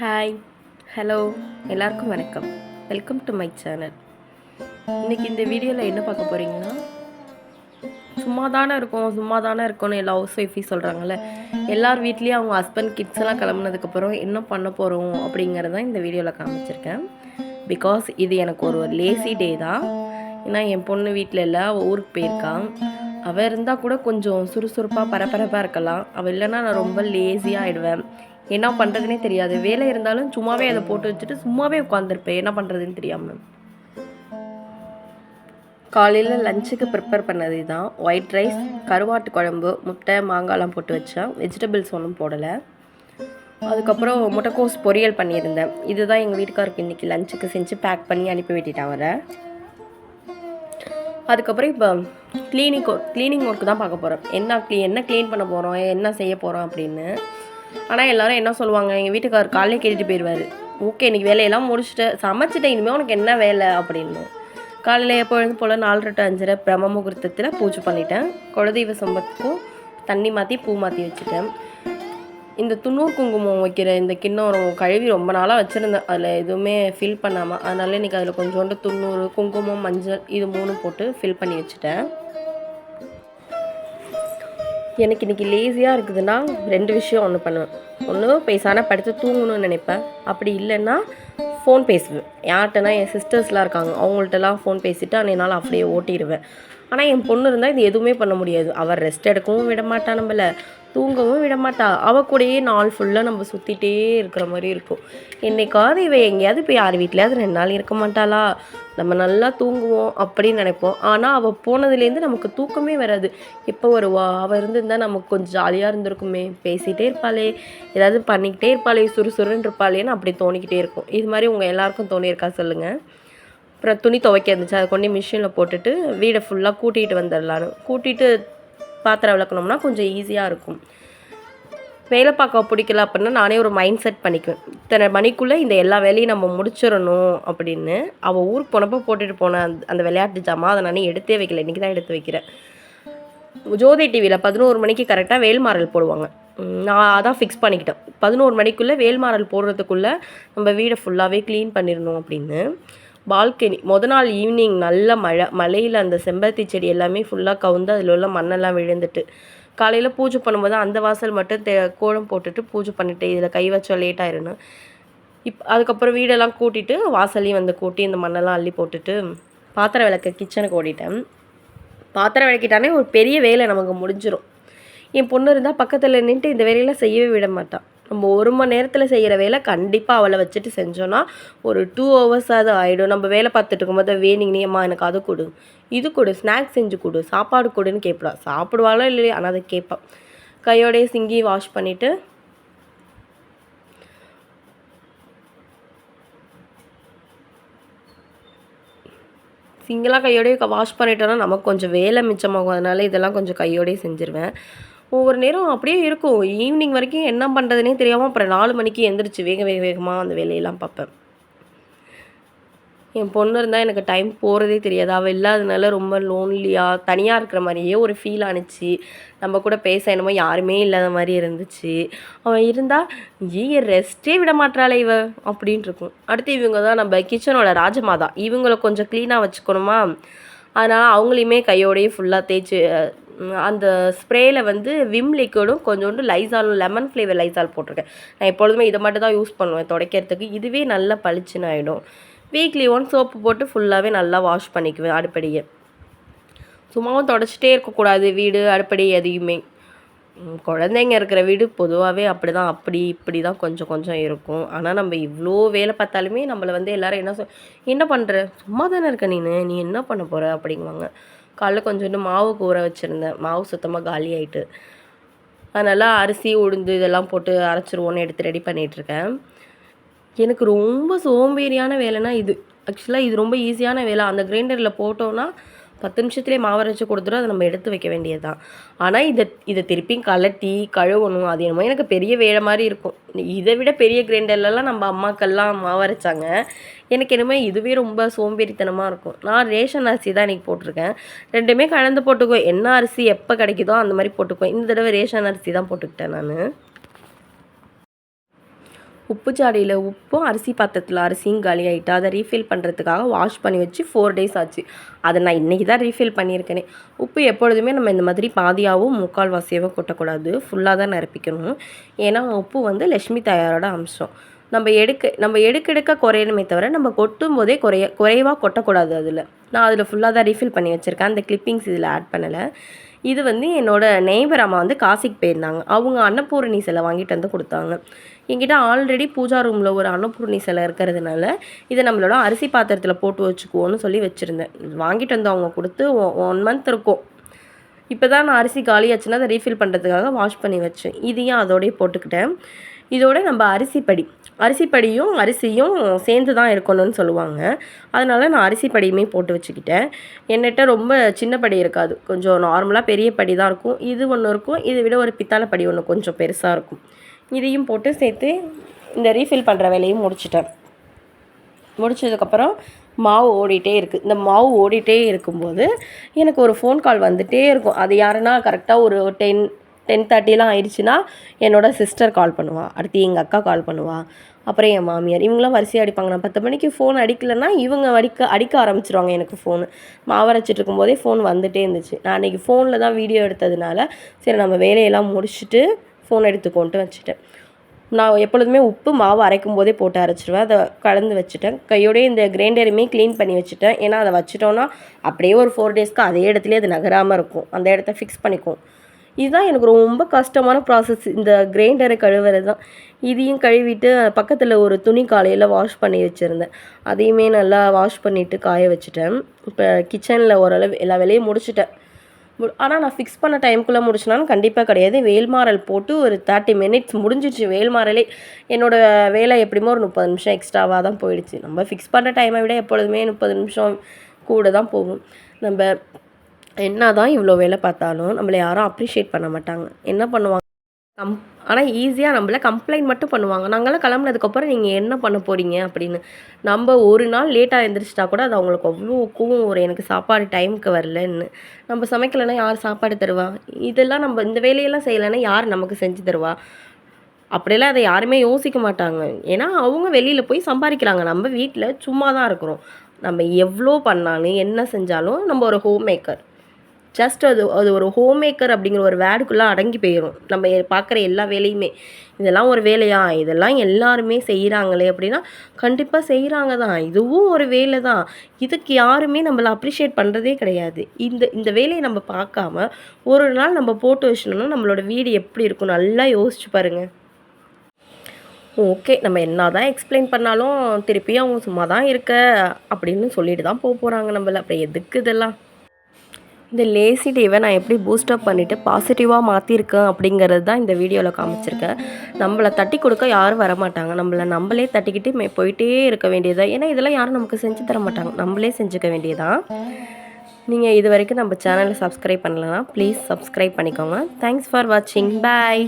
Hi hello எல்லாருக்கும் வணக்கம். Welcome to my channel இன்றைக்கி இந்த வீடியோவில் என்ன பார்க்க போகிறீங்கன்னா சும்மா தானே இருக்கும் சும்மா தானே இருக்கும்னு எல்லா ஹவுஸ் ஒய்ஃபையும் சொல்கிறாங்கல்ல எல்லார் வீட்லேயும் அவங்க ஹஸ்பண்ட் கிட்ஸ் எல்லாம் கிளம்புனதுக்கப்புறம் என்ன பண்ண போகிறோம் அப்படிங்கிறத இந்த வீடியோவில் காமிச்சிருக்கேன். பிகாஸ் இது எனக்கு ஒரு லேசி டே தான். ஏன்னா என் பொண்ணு வீட்டில் இல்லை ஊருக்கு போயிருக்கான் அவள் இருந்தால் கூட கொஞ்சம் சுறுசுறுப்பாக பரபரப்பாக இருக்கலாம். அவள் இல்லைன்னா நான் ரொம்ப லேசியாக ஆகிடுவேன் என்ன பண்ணுறதுனே தெரியாது. வேலை இருந்தாலும் சும்மாவே அதை போட்டு வச்சுட்டு சும்மாவே உட்காந்துருப்பேன் என்ன பண்ணுறதுன்னு தெரியாமல் காலையில் லஞ்சுக்கு ப்ரிப்பேர் பண்ணது தான் ஒயிட் ரைஸ் கருவாட்டு குழம்பு முட்டை மாங்காய்லாம் போட்டு வச்சேன். வெஜிடபிள்ஸ் ஒன்றும் போடலை. அதுக்கப்புறம் முட்டைக்கோஸ் பொரியல் பண்ணியிருந்தேன். இதுதான் எங்கள் வீட்டுக்காருக்கு இன்றைக்கி லஞ்சுக்கு செஞ்சு பேக் பண்ணி அனுப்பி விட்டுட்டேன் அவரை. அதுக்கப்புறம் இப்போ க்ளீனிங் க்ளீனிங் ஒர்க்கு தான் பார்க்க போகிறோம் என்ன க்ளீ என்ன க்ளீன் பண்ண போகிறோம் என்ன செய்ய போகிறோம் அப்படின்னு. ஆனால் எல்லாரும் என்ன சொல்லுவாங்க? எங்கள் வீட்டுக்காரர் காலையிலே கேட்டுட்டு போயிடுவார் ஓகே இன்றைக்கி வேலையெல்லாம் முடிச்சுட்டு சமைச்சிட்டேன். இனிமேல் உனக்கு என்ன வேலை? அப்படின்னு. காலையில் எப்பொழுது போல் நாலு டு அஞ்சரை பிரம்ம முகூர்த்தத்தில் பூஜை பண்ணிட்டேன். குலதெய்வ சம்பத்துக்கும் தண்ணி மாற்றி பூ மாற்றி வச்சுட்டேன். இந்த துண்ணூறு குங்குமம் வைக்கிற இந்த கிண்ணம் கழுவி ரொம்ப நாளாக வச்சுருந்தேன். அதில் எதுவுமே ஃபில் பண்ணாமல் அதனால இன்றைக்கி அதில் கொஞ்சோண்டு துண்ணூறு குங்குமம் மஞ்சள் இது மூணும் போட்டு ஃபில் பண்ணி வச்சுட்டேன். எனக்கு இன்றைக்கி லேசியாக இருக்குதுன்னா ரெண்டு விஷயம் ஒன்று பண்ணுவேன். ஒன்று பேசான படுத்து தூங்கணும்னு நினைப்பேன். அப்படி இல்லைன்னா ஃபோன் பேசுவேன். யார்கிட்டனா என் சிஸ்டர்ஸ்லாம் இருக்காங்க. அவங்கள்ட்டலாம் ஃபோன் பேசிவிட்டு அன்றைய அப்படியே ஓட்டிடுவேன். ஆனால் என் பொண்ணு இருந்தால் இது எதுவுமே பண்ண முடியாது. அவள் ரெஸ்ட் எடுக்கவும் விட மாட்டா நம்மள. தூங்கவும் விட மாட்டா. அவள் கூடயே நாள் ஃபுல்லாக நம்ம சுற்றிட்டே இருக்கிற மாதிரி இருக்கும். என்னைக்காவது இவள் எங்கேயாவது போய் யார் வீட்லையாவது ரெண்டு நாள் இருக்க மாட்டாளா? நம்ம நல்லா தூங்குவோம் அப்படின்னு நினைப்போம். ஆனால் அவள் போனதுலேருந்து நமக்கு தூக்கமே வராது. எப்போ வருவா? அவள் இருந்திருந்தால் நமக்கு கொஞ்சம் ஜாலியாக இருந்திருக்குமே. பேசிகிட்டே இருப்பாளே. ஏதாவது பண்ணிக்கிட்டே இருப்பாளே. சுறுசுறுன்னு இருப்பாளேன்னு அப்படி தோணிக்கிட்டே இருக்கும். இது இது மாதிரி உங்கள் எல்லாருக்கும் தோணியிருக்கா சொல்லுங்கள் அப்புறம் துணி துவைக்க இருந்துச்சு. அதை கொண்டு மிஷினில் போட்டுட்டு வீடை ஃபுல்லாக கூட்டிகிட்டு வந்துடலான்னு. கூட்டிகிட்டு பாத்திரம் விளக்கணும்னா கொஞ்சம் ஈஸியாக இருக்கும். வேலை பார்க்க பிடிக்கல அப்படின்னா நானே ஒரு மைண்ட் செட் பண்ணிக்குவேன். இத்தனை மணிக்குள்ளே இந்த எல்லா வேலையும் நம்ம முடிச்சிடணும் அப்படின்னு அவள் ஊருக்கு போனப்போ போட்டுட்டு போன அந்த அந்த விளையாட்டு ஜாமான் அதை நான் எடுத்தே வைக்கல. இன்றைக்கி தான் எடுத்து வைக்கிறேன். ஜோதி டிவியில் பதினோரு மணிக்கு கரெக்டாக வேல்மாறல் போடுவாங்க. நான் அதான் ஃபிக்ஸ் பண்ணிக்கிட்டேன். பதினோரு மணிக்குள்ளே வேல்மாரல் போடுறதுக்குள்ளே நம்ம வீடை ஃபுல்லாகவே க்ளீன் பண்ணிடணும் அப்படின்னு. பால்கனி முத நாள் ஈவினிங் நல்ல மழை மழையில் அந்த செம்பருத்தி செடி எல்லாமே ஃபுல்லாக கவுந்து அதில் உள்ள மண்ணெல்லாம் விழுந்துட்டு காலையில் பூஜை பண்ணும்போது அந்த வாசல் மட்டும் தே கோலம் போட்டுட்டு பூஜை பண்ணிட்டு இதில் கை வச்சா லேட் ஆயிடுன்னு இப் அதுக்கப்புறம் வீடெல்லாம் கூட்டிட்டு வாசலையும் வந்து கூட்டி இந்த மண்ணெல்லாம் அள்ளி போட்டுட்டு பாத்திரம் விளக்க கிச்சனுக்கு ஓடிட்டேன். பாத்திரம் விளக்கிட்டானே ஒரு பெரிய வேலை நமக்கு முடிஞ்சிடும் என் பொண்ணு இருந்தால் பக்கத்தில் நின்றுட்டு இந்த வேலையெல்லாம் செய்யவே விட மாட்டான் நம்ம ஒரு மணி நேரத்தில் செய்கிற வேலை கண்டிப்பாக அவளை வச்சுட்டு செஞ்சோன்னா ஒரு டூ ஹவர்ஸாவது ஆகிடும் நம்ம வேலை பார்த்துட்டு இருக்கும்போது வேணுங்கனே அம்மா எனக்கு அது கொடு. இது கொடு ஸ்நாக்ஸ் செஞ்சு கொடு சாப்பாடு கொடுன்னு கேட்பா. சாப்பிடுவாளோ இல்லையா ஆனால் அதை கேட்பான் கையோடையே சிங்கி வாஷ் பண்ணிவிட்டு சிங்கிளாக கையோடய வாஷ் பண்ணிட்டோன்னா நமக்கு கொஞ்சம் வேலை மிச்சமாகும். அதனால இதெல்லாம் கொஞ்சம் கையோடய செஞ்சுருவேன். ஒவ்வொரு நேரம் அப்படியே இருக்கும். ஈவினிங் வரைக்கும் என்ன பண்ணுறதுனே தெரியாமல் அப்புறம் நாலு மணிக்கு எந்திரிச்சு வேக வேக வேகமாக அந்த வேலையெல்லாம் பார்ப்பேன். என் பொண்ணு இருந்தால் எனக்கு டைம் போகிறதே தெரியாது. அவள் இல்லாதனால ரொம்ப லோன்லியாக தனியாக இருக்கிற மாதிரியே ஒரு ஃபீல் ஆணுச்சு. நம்ம கூட பேச என்னமோ யாருமே இல்லாத மாதிரி இருந்துச்சு. அவன் இருந்தால் ஏ ரெஸ்ட்டே விட மாட்டாளே இவ. அப்படின்ட்டு இருக்கும். அடுத்து இவங்க தான் நம்ம கிச்சனோட ராஜமாதா இவங்களை கொஞ்சம் க்ளீனாக வச்சுக்கணுமா? அதனால் அவங்களையுமே கையோடையே ஃபுல்லாக தேய்ச்சி அந்த ஸ்ப்ரேயில் வந்து விம் லிக்விடும் கொஞ்சோண்டு லைசாலும் லெமன் ஃப்ளேவர் லைசால் போட்டிருக்கேன். நான் எப்பொழுதுமே இதை மட்டும் தான் யூஸ் பண்ணுவேன் துடைக்கிறதுக்கு. இதுவே நல்லா பளிச்சுன்னு ஆகிடும் வீக்லி ஒன் சோப்பு போட்டு ஃபுல்லாகவே நல்லா வாஷ் பண்ணிக்குவேன் அடுப்படியை. சும்மாவும் தொடச்சிட்டே இருக்கக்கூடாது வீடு அடுப்படி எதையுமே. குழந்தைங்க இருக்கிற வீடு பொதுவாகவே அப்படி தான் அப்படி இப்படி தான் கொஞ்சம் கொஞ்சம் இருக்கும். ஆனால் நம்ம இவ்வளோ வேலை பார்த்தாலுமே நம்மளை வந்து எல்லோரும் என்ன சொல் என்ன பண்ணுற சும்மா தானே இருக்க நீ நீ என்ன பண்ண போகிற அப்படிங்குவாங்க. காலைல கொஞ்சோண்டு மாவு ஊற வச்சுருந்தேன். மாவு சுத்தமாக காலி ஆகிட்டு அதனால் அரிசி உளுந்து இதெல்லாம் போட்டு அரைச்சிருவோன்னு எடுத்து ரெடி பண்ணிகிட்ருக்கேன் எனக்கு ரொம்ப சோம்பேறியான வேலைனா இது. ஆக்சுவலாக இது ரொம்ப ஈஸியான வேலை. அந்த கிரைண்டரில் போட்டோன்னா பத்து நிமிஷத்துலேயே மாவு அரைச்சி கொடுத்துரும் அதை நம்ம எடுத்து வைக்க வேண்டியது தான் ஆனால் இதை இதை திருப்பியும் கலட்டி கழுவணும் அது என்னமோ எனக்கு பெரிய வேலை மாதிரி இருக்கும். இதை விட பெரிய கிரைண்டர்லலாம் நம்ம அம்மாக்கள்லாம் மாவு அரைச்சாங்க. எனக்கு என்னமோ இதுவே ரொம்ப சோம்பேறித்தனமாக இருக்கும். நான் ரேஷன் அரிசி தான் இன்றைக்கி போட்டிருக்கேன். ரெண்டுமே கலந்து போட்டுக்குவேன் என்ன அரிசி எப்போ கிடைக்குதோ அந்த மாதிரி போட்டுக்குவேன் இந்த தடவை ரேஷன் அரிசி தான் போட்டுக்கிட்டேன் நான். உப்பு ஜாடியில் உப்பும் அரிசி பாத்திரத்தில் அரிசியும் காலி ஆகிட்டு அதை ரீஃபில் பண்ணுறதுக்காக வாஷ் பண்ணி வச்சு ஃபோர் டேஸ் ஆச்சு. அதை நான் இன்றைக்கி தான் ரீஃபில் பண்ணியிருக்கேனே. உப்பு எப்பொழுதுமே நம்ம இந்த மாதிரி பாதியாகவும் முக்கால் வாசியாகவும் கொட்டக்கூடாது ஃபுல்லாக தான் நிரப்பிக்கணும் ஏன்னா உப்பு வந்து லக்ஷ்மி தாயாரோட அம்சம். நம்ம எடுக்க நம்ம எடுக்க எடுக்க குறையணுமே தவிர நம்ம கொட்டும் போதே குறைய குறைவாக கொட்டக்கூடாது அதில். நான் அதில் ஃபுல்லாக தான் ரீஃபில் பண்ணி வச்சுருக்கேன். அந்த கிளிப்பிங்ஸ் இதில் ஆட் பண்ணலை. இது வந்து என்னோடய நெய்பர் அம்மா வந்து காசிக்கு போயிருந்தாங்க. அவங்க அன்னபூரணி சிலை வாங்கிட்டு வந்து கொடுத்தாங்க. என்கிட்ட ஆல்ரெடி பூஜா ரூமில் ஒரு அன்னபூர்ணி சிலை இருக்கிறதுனால இதை நம்மளோட அரிசி பாத்திரத்தில் போட்டு வச்சுக்குவோன்னு சொல்லி வச்சுருந்தேன். வாங்கிட்டு வந்து அவங்க கொடுத்து ஒன் மந்த் இருக்கும். இப்போ தான் நான் அரிசி காலியாச்சுன்னா அதை ரீஃபில் பண்ணுறதுக்காக வாஷ் பண்ணி வச்சேன். இதையும் அதோடய போட்டுக்கிட்டேன். இதோட நம்ம அரிசி படி. அரிசி படியும் அரிசியும் சேர்ந்து தான் இருக்கணும்னு சொல்லுவாங்க. அதனால் நான் அரிசி படியுமே போட்டு வச்சுக்கிட்டேன். என்கிட்ட ரொம்ப சின்ன படி இருக்காது. கொஞ்சம் நார்மலாக பெரிய படி தான் இருக்கும். இது ஒன்று இருக்கும். இதை விட ஒரு பித்தாளை படி ஒன்று கொஞ்சம் பெருசாக இருக்கும். இதையும் போட்டு சேர்த்து இந்த ரீஃபில் பண்ணுற வேலையும் முடிச்சிட்டேன். முடிச்சதுக்கப்புறம் மாவு ஓடிட்டே இருக்குது இந்த மாவு ஓடிட்டே இருக்கும்போது எனக்கு ஒரு ஃபோன் கால் வந்துகிட்டே இருக்கும். அது யாருன்னா கரெக்டாக ஒரு டென் டென் தேர்ட்டிலாம் ஆயிடுச்சுன்னா என்னோடய சிஸ்டர் கால் பண்ணுவாள் அடுத்து எங்கள் அக்கா கால் பண்ணுவாள் அப்புறம் என் மாமியார். இவங்களாம் வரிசையாக அடிப்பாங்க. நான் பத்து மணிக்கு ஃபோன் அடிக்கலைன்னா இவங்க அடிக்க அடிக்க ஆரம்பிச்சிருவாங்க எனக்கு ஃபோனு மாவரைச்சிட்டு இருக்கும்போதே ஃபோன் வந்துகிட்டே இருந்துச்சு. நான் அன்றைக்கி ஃபோனில் தான் வீடியோ எடுத்ததுனால சரி நம்ம வேலையெல்லாம் முடிச்சுட்டு ஃபோன் கொண்டு வச்சுட்டேன். நான் எப்பொழுதுமே உப்பு மாவு அரைக்கும் போதே போட்டு அரைச்சிடுவேன் அதை கலந்து வச்சுட்டேன். கையோடய இந்த கிரைண்டருமே க்ளீன் பண்ணி வச்சுட்டேன். ஏன்னா அதை வச்சுட்டோன்னா அப்படியே ஒரு ஃபோர் டேஸ்க்கு அதே இடத்துலையே அது நகராமல் இருக்கும். அந்த இடத்த ஃபிக்ஸ் பண்ணிக்கும். இதுதான் எனக்கு ரொம்ப கஷ்டமான ப்ராசஸ் இந்த கிரைண்டரை கழுவுறது தான். இதையும் கழுவிட்டு பக்கத்தில் ஒரு துணி காலையில் வாஷ் பண்ணி வச்சுருந்தேன். அதையுமே நல்லா வாஷ் பண்ணிவிட்டு காய வச்சுட்டேன். இப்போ கிச்சனில் ஓரளவு எல்லா வேலையும் முடிச்சிட்டேன். ஆனால் நான் ஃபிக்ஸ் பண்ண டைமுக்குள்ளே முடிச்சினாலும் கண்டிப்பாக கிடையாது. வேல்மாரல் போட்டு ஒரு தேர்ட்டி மினிட்ஸ் முடிஞ்சிச்சு வேல்மாறலே என்னோடய வேலை எப்படிமோ ஒரு முப்பது நிமிஷம் எக்ஸ்ட்ராவாக தான் போயிடுச்சு. நம்ம ஃபிக்ஸ் பண்ணுற டைமை விட எப்பொழுதுமே முப்பது நிமிஷம் கூட தான் போகும். நம்ம என்ன தான் இவ்வளோ வேலை பார்த்தாலும் நம்மளை யாரும் அப்ரிஷியேட் பண்ண மாட்டாங்க. என்ன பண்ணுவாங்க? கம் ஆனால் ஈஸியாக நம்மள கம்ப்ளைண்ட் மட்டும் பண்ணுவாங்க. நாங்களாம் கிளம்புனதுக்கப்புறம் நீங்கள் என்ன பண்ண போகிறீங்க அப்படின்னு. நம்ம ஒரு நாள் லேட்டாக எழுந்திரிச்சிட்டா கூட அது அவங்களுக்கு அவ்வளோ கோவம் ஒரு எனக்கு சாப்பாடு டைமுக்கு வரலன்னு. நம்ம சமைக்கலைன்னா யார் சாப்பாடு தருவா? இதெல்லாம் நம்ம இந்த வேலையெல்லாம் செய்யலைன்னா யார் நமக்கு செஞ்சு தருவா? அப்படியெல்லாம் அதை யாருமே யோசிக்க மாட்டாங்க. ஏன்னா அவங்க வெளியில் போய் சம்பாதிக்கிறாங்க. நம்ம வீட்டில் சும்மா தான் இருக்கிறோம். நம்ம எவ்வளோ பண்ணாலும் என்ன செஞ்சாலும் நம்ம ஒரு ஹோம் மேக்கர் ஜஸ்ட் அது அது ஒரு ஹோம் மேக்கர் அப்படிங்கிற ஒரு வேர்டுக்குள்ளே அடங்கி போயிடும் நம்ம பார்க்குற எல்லா வேலையுமே. இதெல்லாம் ஒரு வேலையா? இதெல்லாம் எல்லாருமே செய்கிறாங்களே அப்படின்னா கண்டிப்பாக செய்கிறாங்க தான். இதுவும் ஒரு வேலை தான். இதுக்கு யாருமே நம்மளை அப்ரிஷியேட் பண்ணுறதே கிடையாது. இந்த இந்த வேலையை நம்ம பார்க்காம ஒரு நாள் நம்ம போட்டு வச்சிடணும்னா நம்மளோட வீடு எப்படி இருக்கும்? நல்லா யோசிச்சு பாருங்கள் ஓகே நம்ம என்ன தான் எக்ஸ்பிளைன் பண்ணாலும் திருப்பியும் அவங்க சும்மா தான் இருக்க அப்படின்னு சொல்லிட்டு தான் போக போகிறாங்க நம்மள. அப்புறம் எதுக்கு இதெல்லாம்? இந்த லேசி டேவை நான் எப்படி பூஸ்டப் பண்ணிவிட்டு பாசிட்டிவாக மாற்றிருக்கேன் அப்படிங்கிறது தான் இந்த வீடியோவில் காமிச்சிருக்கேன். நம்மளை தட்டி கொடுக்க யாரும் வரமாட்டாங்க. நம்மளை நம்மளே தட்டிக்கிட்டு மே போயிட்டே இருக்க வேண்டியதாக ஏன்னா இதெல்லாம் யாரும் நமக்கு செஞ்சு தர மாட்டாங்க. நம்மளே செஞ்சுக்க வேண்டியதான் நீங்கள் இது வரைக்கும் நம்ம சேனலை சப்ஸ்கிரைப் பண்ணலன்னா ப்ளீஸ் சப்ஸ்கிரைப் பண்ணிக்கோங்க. தேங்க்ஸ் ஃபார் வாட்சிங் பாய்